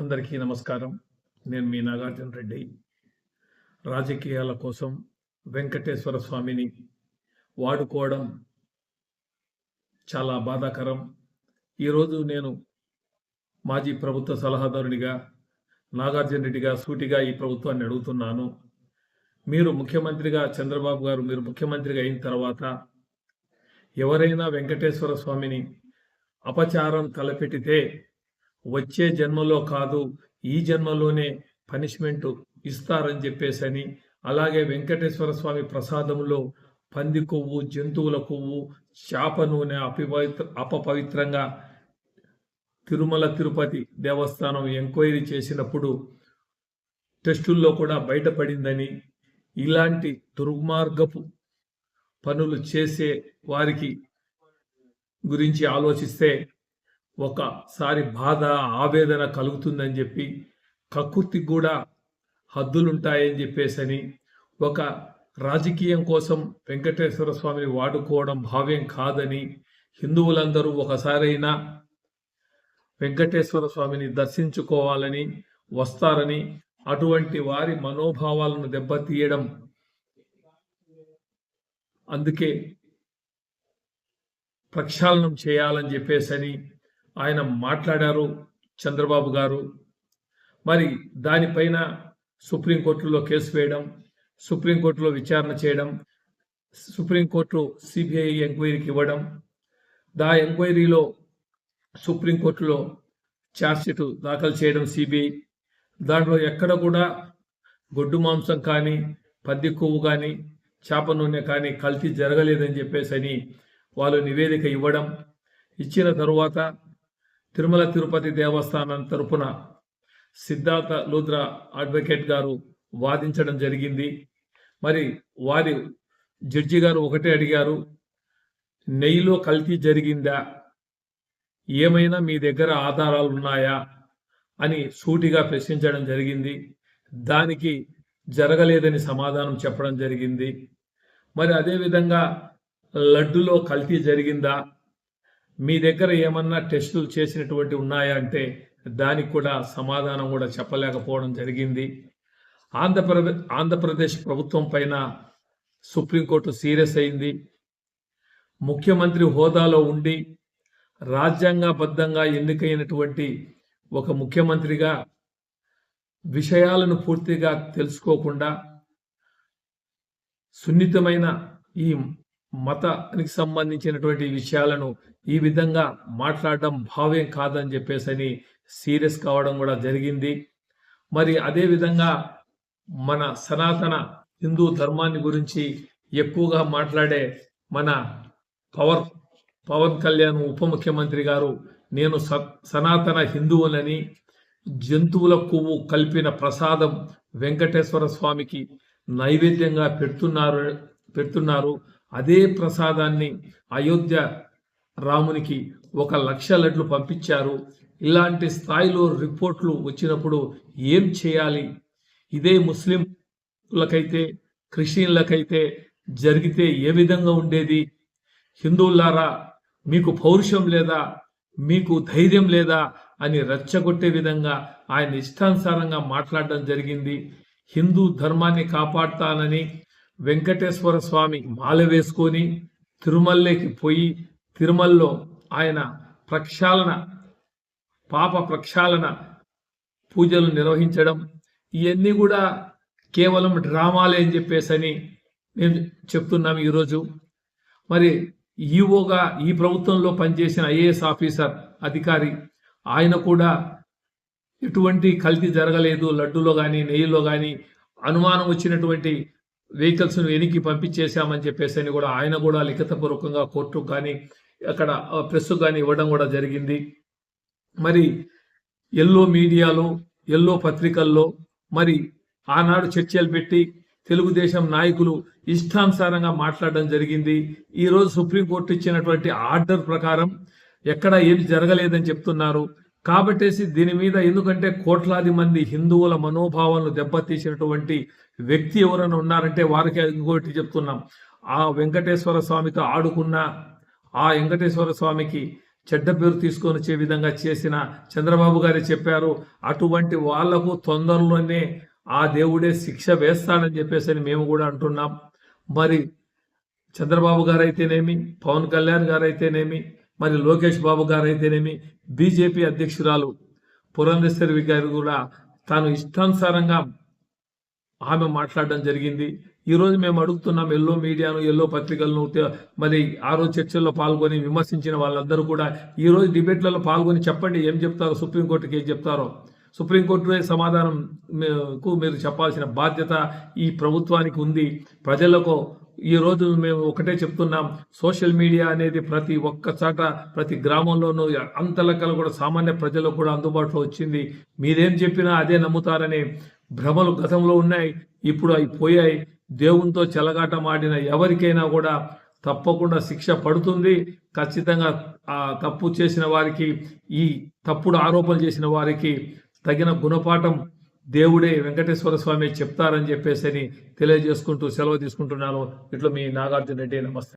అందరికీ నమస్కారం. నేను మీ నాగార్జున రెడ్డి. రాజకీయాల కోసం వెంకటేశ్వర స్వామిని వాడుకోవడం చాలా బాధాకరం. ఈరోజు నేను మాజీ ప్రభుత్వ సలహాదారునిగా నాగార్జున రెడ్డిగా సూటిగా ఈ ప్రభుత్వాన్ని అడుగుతున్నాను. మీరు ముఖ్యమంత్రిగా చంద్రబాబు గారు మీరు ముఖ్యమంత్రిగా అయిన తర్వాత ఎవరైనా వెంకటేశ్వర స్వామిని అపచారం తలపెట్టితే వచ్చే జన్మలో కాదు ఈ జన్మలోనే పనిష్మెంట్ ఇస్తారని చెప్పేసని అలాగే వెంకటేశ్వర స్వామి ప్రసాదంలో పంది కొవ్వు జంతువుల కొవ్వు చేప నూనె అపవిత్ర అపపవిత్రంగా తిరుమల తిరుపతి దేవస్థానం ఎంక్వైరీ చేసినప్పుడు టెస్టుల్లో కూడా బయటపడిందని ఇలాంటి దుర్మార్గపు పనులు చేసే వారికి గురించి ఆలోచిస్తే ఒకసారి బాధ ఆవేదన కలుగుతుందని చెప్పి కక్కుర్తి కూడా హద్దులుంటాయని చెప్పేసని ఒక రాజకీయం కోసం వెంకటేశ్వర స్వామిని వాడుకోవడం భావ్యం కాదని హిందువులందరూ ఒకసారైనా వెంకటేశ్వర స్వామిని దర్శించుకోవాలని వస్తారని అటువంటి వారి మనోభావాలను దెబ్బతీయడం అందుకే ప్రక్షాళనం చేయాలని చెప్పేసని ఆయన మాట్లాడారు చంద్రబాబు గారు. మరి దానిపైన సుప్రీంకోర్టులో కేసు వేయడం సుప్రీంకోర్టులో విచారణ చేయడం సుప్రీంకోర్టు సిబిఐ ఎంక్వైరీకి ఇవ్వడం దా ఎంక్వైరీలో సుప్రీంకోర్టులో ఛార్జ్షీట్ దాఖలు చేయడం సిబిఐ. దాంట్లో ఎక్కడ కూడా గొడ్డు మాంసం కానీ పద్ది కొవ్వు కానీ చేప నూనె కానీ కల్తీ జరగలేదని చెప్పేసి అని వాళ్ళు నివేదిక ఇవ్వడం ఇచ్చిన తరువాత తిరుమల తిరుపతి దేవస్థానం తరపున సిద్ధార్థ లూద్ర అడ్వకేట్ గారు వాదించడం జరిగింది. మరి వారి జడ్జి గారు ఒకటే అడిగారు నెయ్యిలో కల్తీ జరిగిందా? ఏమైనా మీ దగ్గర ఆధారాలు ఉన్నాయా? అని సూటిగా ప్రశ్నించడం జరిగింది. దానికి జరగలేదని సమాధానం చెప్పడం జరిగింది. మరి అదేవిధంగా లడ్డులో కల్తీ జరిగిందా? మీ దగ్గర ఏమన్నా టెస్టులు చేసినటువంటి ఉన్నాయా అంటే దానికి కూడా సమాధానం కూడా చెప్పలేకపోవడం జరిగింది. ఆంధ్రప్రదేశ్ ఆంధ్రప్రదేశ్ ప్రభుత్వం పైన సుప్రీంకోర్టు సీరియస్ అయింది. ముఖ్యమంత్రి హోదాలో ఉండి రాజ్యాంగబద్ధంగా ఎన్నికైనటువంటి ఒక ముఖ్యమంత్రిగా విషయాలను పూర్తిగా తెలుసుకోకుండా సున్నితమైన ఈ మతానికి సంబంధించినటువంటి విషయాలను ఈ విధంగా మాట్లాడడం భావ్యం కాదని చెప్పేసి సీరియస్ కావడం కూడా జరిగింది. మరి అదే విధంగా మన సనాతన హిందూ ధర్మాన్ని గురించి ఎక్కువగా మాట్లాడే మన పవర్ పవన్ కళ్యాణ్ ఉప ముఖ్యమంత్రి గారు నేను స సనాతన హిందువులని జంతువుల కొవ్వు కలిపిన ప్రసాదం వెంకటేశ్వర స్వామికి నైవేద్యంగా పెడుతున్నారు పెడుతున్నారు. అదే ప్రసాదాన్ని అయోధ్య రామునికి ఒక లక్ష లడ్లు పంపించారు. ఇలాంటి స్థాయిలో రిపోర్ట్లు వచ్చినప్పుడు ఏం చేయాలి? ఇదే ముస్లింలకైతే క్రిస్టియన్లకైతే జరిగితే ఏ విధంగా ఉండేది? హిందువులారా మీకు పౌరుషం లేదా? మీకు ధైర్యం లేదా? అని రెచ్చగొట్టే విధంగా ఆయన ఇష్టానుసారంగా మాట్లాడడం జరిగింది. హిందూ ధర్మాన్ని కాపాడుతానని వెంకటేశ్వర స్వామి మాల వేసుకొని తిరుమలలోకి పోయి తిరుమలలో ఆయన ప్రక్షాళన పాప ప్రక్షాళన పూజలు నిర్వహించడం ఇవన్నీ కూడా కేవలం డ్రామాలే అని చెప్పేసని మేము చెప్తున్నాం ఈరోజు. మరి ఈఓగా ఈ ప్రభుత్వంలో పనిచేసిన ఐఏఎస్ ఆఫీసర్ అధికారి ఆయన కూడా ఎటువంటి కల్తీ జరగలేదు లడ్డూలో కానీ నెయ్యిలో కానీ అనుమానం వచ్చినటువంటి వెహికల్స్ను వెనక్కి పంపించేశామని చెప్పేసి అని కూడా ఆయన కూడా లిఖితపూర్వకంగా కోర్టు కానీ అక్కడ ప్రెస్ కానీ ఇవ్వడం కూడా జరిగింది. మరి ఎల్లో మీడియాలో ఎల్లో పత్రికల్లో మరి ఆనాడు చర్చలు పెట్టి తెలుగుదేశం నాయకులు ఇష్టానుసారంగా మాట్లాడడం జరిగింది. ఈరోజు సుప్రీంకోర్టు ఇచ్చినటువంటి ఆర్డర్ ప్రకారం ఎక్కడ ఏమి జరగలేదని చెప్తున్నారు. కాబట్టేసి దీని మీద ఎందుకంటే కోట్లాది మంది హిందువుల మనోభావాలను దెబ్బతీసినటువంటి వ్యక్తి ఎవరైనా ఉన్నారంటే వారికి ఇంకోటి చెప్తున్నాం. ఆ వెంకటేశ్వర స్వామితో ఆడుకున్న ఆ వెంకటేశ్వర స్వామికి చెడ్డ పేరు తీసుకొని వచ్చే విధంగా చేసిన చంద్రబాబు గారే చెప్పారు. అటువంటి వాళ్ళకు తొందరలోనే ఆ దేవుడే శిక్ష వేస్తాడని చెప్పేసి అని మేము కూడా అంటున్నాం. మరి చంద్రబాబు గారు అయితేనేమి పవన్ కళ్యాణ్ గారు అయితేనేమి మరి లోకేష్ బాబు గారు అయితేనేమి బీజేపీ అధ్యక్షురాలు పురంధేశ్వరి గారు కూడా తాను ఇష్టానుసారంగా ఆమె మాట్లాడడం జరిగింది. ఈరోజు మేము అడుగుతున్నాం ఎల్లో మీడియాను ఎల్లో పత్రికలను మరి ఆ రోజు చర్చల్లో పాల్గొని విమర్శించిన వాళ్ళందరూ కూడా ఈ రోజు డిబేట్లలో పాల్గొని చెప్పండి ఏం చెప్తారో సుప్రీంకోర్టుకి ఏం చెప్తారో. సుప్రీంకోర్టు సమాధానం మీరు చెప్పాల్సిన బాధ్యత ఈ ప్రభుత్వానికి ఉంది. ప్రజలకు ఈ మేము ఒకటే చెప్తున్నాం సోషల్ మీడియా అనేది ప్రతి ఒక్క చాట ప్రతి గ్రామంలోనూ అంతలకలు కూడా సామాన్య ప్రజలకు కూడా అందుబాటులో వచ్చింది. మీరేం చెప్పినా అదే నమ్ముతారనే భ్రమలు గతంలో ఉన్నాయి ఇప్పుడు అవి పోయాయి. దేవునితో చెలగాటమాడిన ఎవరికైనా కూడా తప్పకుండా శిక్ష పడుతుంది. ఖచ్చితంగా ఆ తప్పు చేసిన వారికి ఈ తప్పుడు ఆరోపణలు చేసిన వారికి తగిన గుణపాఠం దేవుడే వెంకటేశ్వర స్వామి చెప్తారని చెప్పేసి అని తెలియజేసుకుంటూ సెలవు తీసుకుంటున్నాను. ఇట్లా మీ నాగార్జున రెడ్డి నమస్తే.